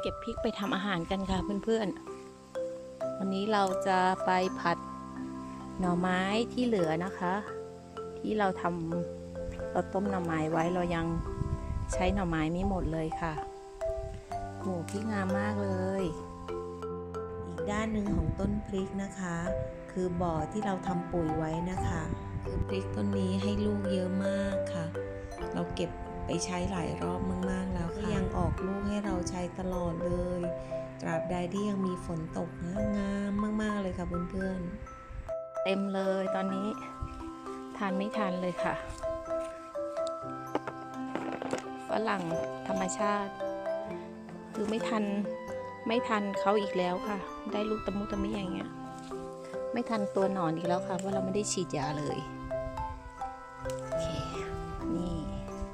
เก็บพริกไปทำอาหารกันค่ะเพื่อนๆ วันนี้เราจะไปผัดหน่อไม้ที่เหลือนะคะ ที่เราทำเราต้มหน่อไม้ไว้เรายังใช้หน่อไม้ไม่หมดเลยค่ะโหพริกงามมากเลย อีกด้านหนึ่งของต้นพริกนะคะ คือบ่อที่เราทำปุ๋ยไว้นะคะ คือพริกต้นนี้ให้ลูกเยอะมากค่ะ เราเก็บไปใช้หลายรอบมากๆแล้วค่ะยังออกลูกให้เรา ใช้ตลอดเลย ตราบใดที่ยังมีฝนตกนะงามมาก ๆ เลยค่ะเพื่อนเต็มเลยตอนนี้ทานไม่ทันเลยค่ะ ฝรั่งธรรมชาติ คือไม่ทันไม่ทันเขาอีกแล้วค่ะ ได้ลูกตะมุตะมิอย่างเงี้ย ไม่ทันตัวหนอนอีกแล้วค่ะเพราะเราไม่ได้ฉีดยาเลยโอเคนี่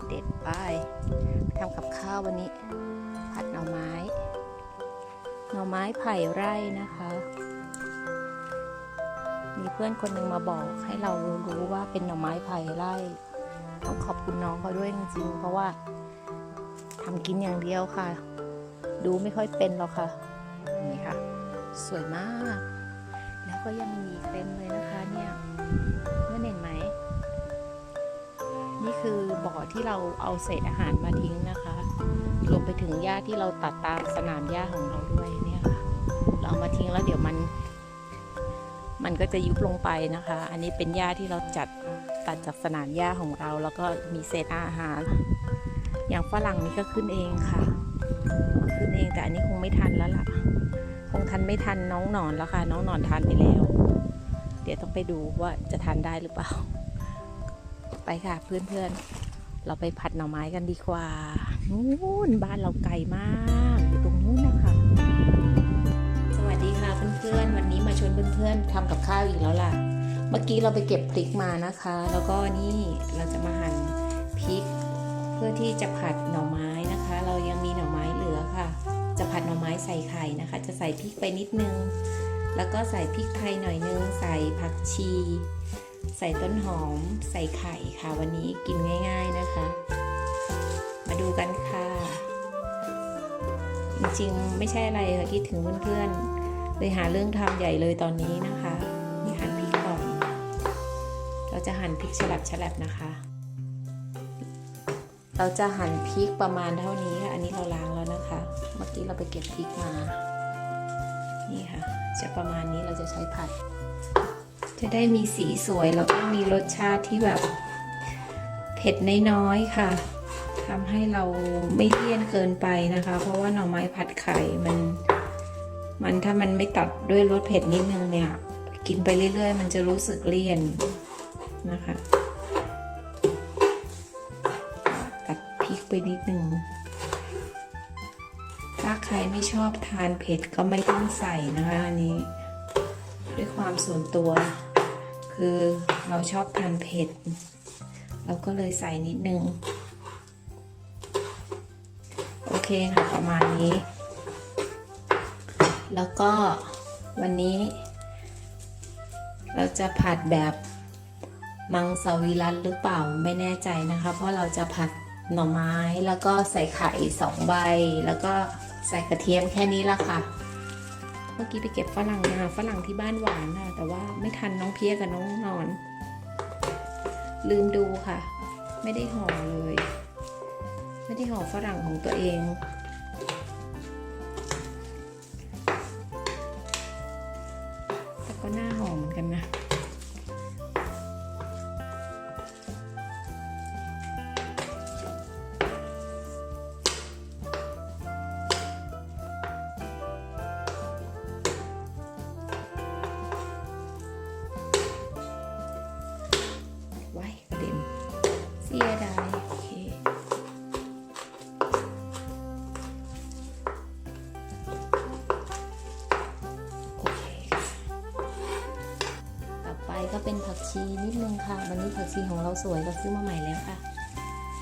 เด็ดไปทำกับข้าววันนี้ ไม้ไผ่ไร่นะคะ มีเพื่อนคนหนึ่งมาบอกให้เรารู้ว่าเป็นหน่อไม้ไผ่ไร่ ต้องขอบคุณน้องเขาด้วยจริงๆ เพราะว่าทำกินอย่างเดียวค่ะ ดูไม่ค่อยเป็นหรอกค่ะนี่ค่ะ สวยมาก แล้วก็ยังมีเต็มเลยนะคะเนี่ยเพื่อนเห็นไหม นี่คือบ่อที่เราเอาเศษอาหารมาทิ้งนะคะ รวมไปถึงหญ้าที่เราตัดตามสนามหญ้าของเราด้วย มาทิ้งแล้วเดี๋ยวมัน มันก็จะยุบลงไปนะคะ อันนี้เป็นหญ้าที่เราจัดตัดจากสนามหญ้าของเรา แล้วก็มีเศษอาหาร อย่างฝรั่งนี่ก็ขึ้นเองค่ะ ขึ้นเองแต่อันนี้คงไม่ทันแล้วล่ะ คงทันไม่ทันน้องหนอนแล้วค่ะ น้องหนอนทานไปแล้ว เดี๋ยวต้องไปดูว่าจะทานได้หรือเปล่า ไปค่ะเพื่อนๆเราไปผัดหน่อไม้กันดีกว่า นู้นบ้านเราไกลมาก พื่อนๆทำกับข้าวอีกแล้วล่ะ เมื่อกี้เราไปเก็บพริกมานะคะ แล้วก็นี่เราจะมาหั่นพริก เพื่อที่จะผัดหน่อไม้นะคะ เรายังมีหน่อไม้เหลือค่ะ จะผัดหน่อไม้ใส่ไข่นะคะ จะใส่พริกไปนิดนึง แล้วก็ใส่พริกไทยหน่อยนึง ใส่ผักชี ใส่ต้นหอม ใส่ไข่ค่ะ วันนี้กินง่าย ๆนะคะ มาดูกันค่ะ จริงๆไม่ใช่อะไรค่ะคิดถึงเพื่อนๆ เลยหาเรื่องทำใหญ่เลยตอนนี้นะคะนี่หั่นพริกก่อน เราจะหั่นพริกฉลับฉลับนะคะ เราจะหั่นพริกประมาณเท่านี้ค่ะ อันนี้เราล้างแล้วนะคะ เมื่อกี้เราไปเก็บพริกมา นี่ค่ะ จะประมาณนี้เราจะใช้ผัด จะได้มีสีสวยแล้วก็มีรสชาติที่แบบเผ็ดน้อยๆค่ะทำให้เราไม่เลี่ยนเกินไปนะคะ เพราะว่าหน่อไม้ผัดไข่มัน มันถ้ามันไม่ตัดด้วยรสเผ็ดนิดนึงเนี่ย กินไปเรื่อย ๆ มันจะรู้สึกเลี่ยนนะคะ ตัดพริกไปนิดนึงถ้าใครไม่ชอบทานเผ็ดก็ไม่ต้องใส่นะคะอันนี้ ด้วยความส่วนตัว คือเราชอบทานเผ็ด เราก็เลยใส่นิดนึง โอเคค่ะประมาณนี้ แล้วก็วันนี้ เราจะผัดแบบมังสวิรัตหรือเปล่าไม่แน่ใจนะคะ เพราะเราจะผัดหน่อไม้แล้วก็ใส่ไข่สองใบ แล้วก็ใส่กระเทียมแค่นี้ละค่ะ เมื่อกี้ไปเก็บฝรั่งมาฝรั่งที่บ้านหวานค่ะแต่ว่าไม่ทันน้องเพียกับน้องนอน ลืมดูค่ะ ไม่ได้ห่อเลย ไม่ได้ห่อฝรั่งของตัวเอง เป็นผักชีนิดนึงค่ะ วันนี้ผักชีของเราสวยเราซื้อมาใหม่แล้วค่ะ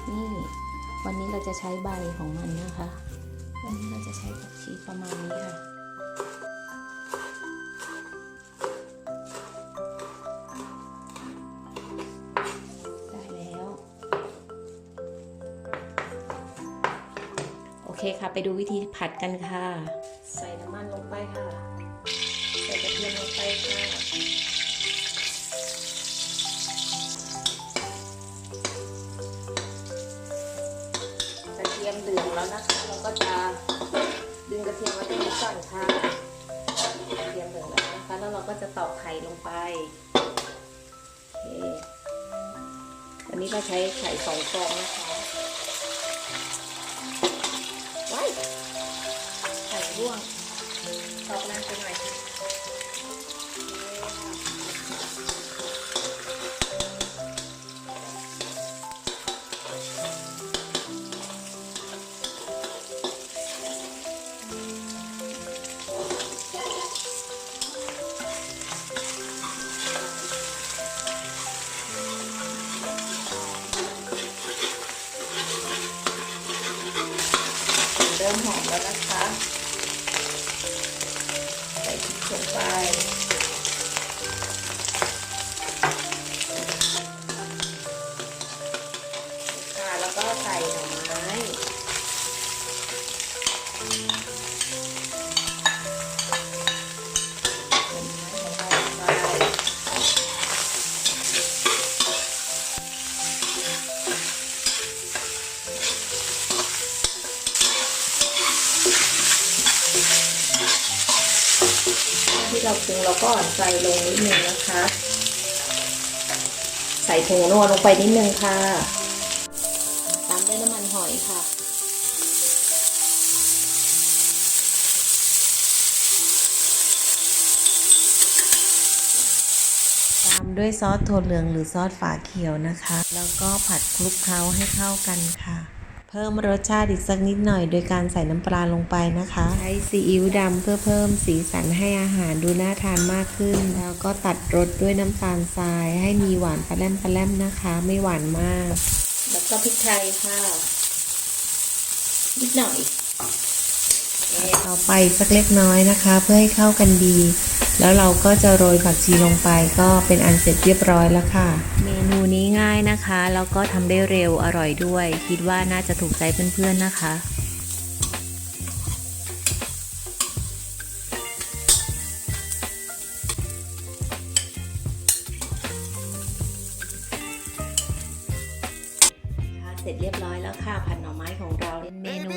นี่วันนี้เราจะใช้ใบของมันนะคะ วันนี้เราจะใช้ผักชีประมาณนี้ค่ะได้แล้วโอเคเคค่ะ ไปดูวิธีผัดกันค่ะ ใส่น้ำมันลงไปค่ะ ใส่กระเทียมลงไปค่ะ เทียมเหลืองแล้วนะคะ เราก็จะดึงกระเทียมไว้ตรงนี้ก่อนค่ะกระเทียมเหลืองแล้วนะคะแล้วเราก็จะตอกไข่ลงไปโอเควันนี้เราใช้ไข่สองฟองนะคะว้ายไข่ร่วงตอกนานไปหน่อยค่ะ มหอมแล้วนะคะ เราปรุงเราก็ใส่ลงนิดนึงนะคะ ใส่ผงนัวลงไปนิดนึงค่ะ ตามด้วยน้ำมันหอยค่ะตามด้วยซอสถั่วเหลืองหรือซอสฝาเขียวนะคะ แล้วก็ผัดคลุกเคล้าให้เข้ากันค่ะ เพิ่มรสชาติอีกสักนิดหน่อยโดยการใส่น้ำปลาลงไปนะคะ ใช้ซีอิ๊วดำเพื่อเพิ่มสีสันให้อาหารดูน่าทานมากขึ้น แล้วก็ตัดรสด้วยน้ำตาลทราย ให้มีหวานปลาแรมปลาแรมนะคะ ไม่หวานมาก แล้วก็พริกไทยค่ะ นิดหน่อยเอ๊ะต่อไปสักเล็กน้อยนะคะ เพื่อให้เข้ากันดี แล้วเราก็จะโรยผักชีลงไปก็เป็นอันเสร็จเรียบร้อยแล้วค่ะ เมนูนี้ง่ายนะคะ แล้วก็ทำได้เร็วอร่อยด้วย คิดว่าน่าจะถูกใจเพื่อนๆนะคะคะ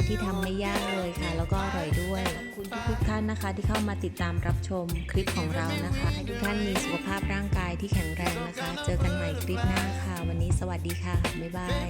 ที่ทำไม่ยากเลยค่ะ แล้วก็อร่อยด้วยขอบคุณทุกท่านนะคะ ที่เข้ามาติดตามรับชมคลิปของเรานะคะให้ทุกท่านมีสุขภาพร่างกายที่แข็งแรงนะคะ เจอกันใหม่คลิปหน้าค่ะ วันนี้สวัสดีค่ะบ๊ายบาย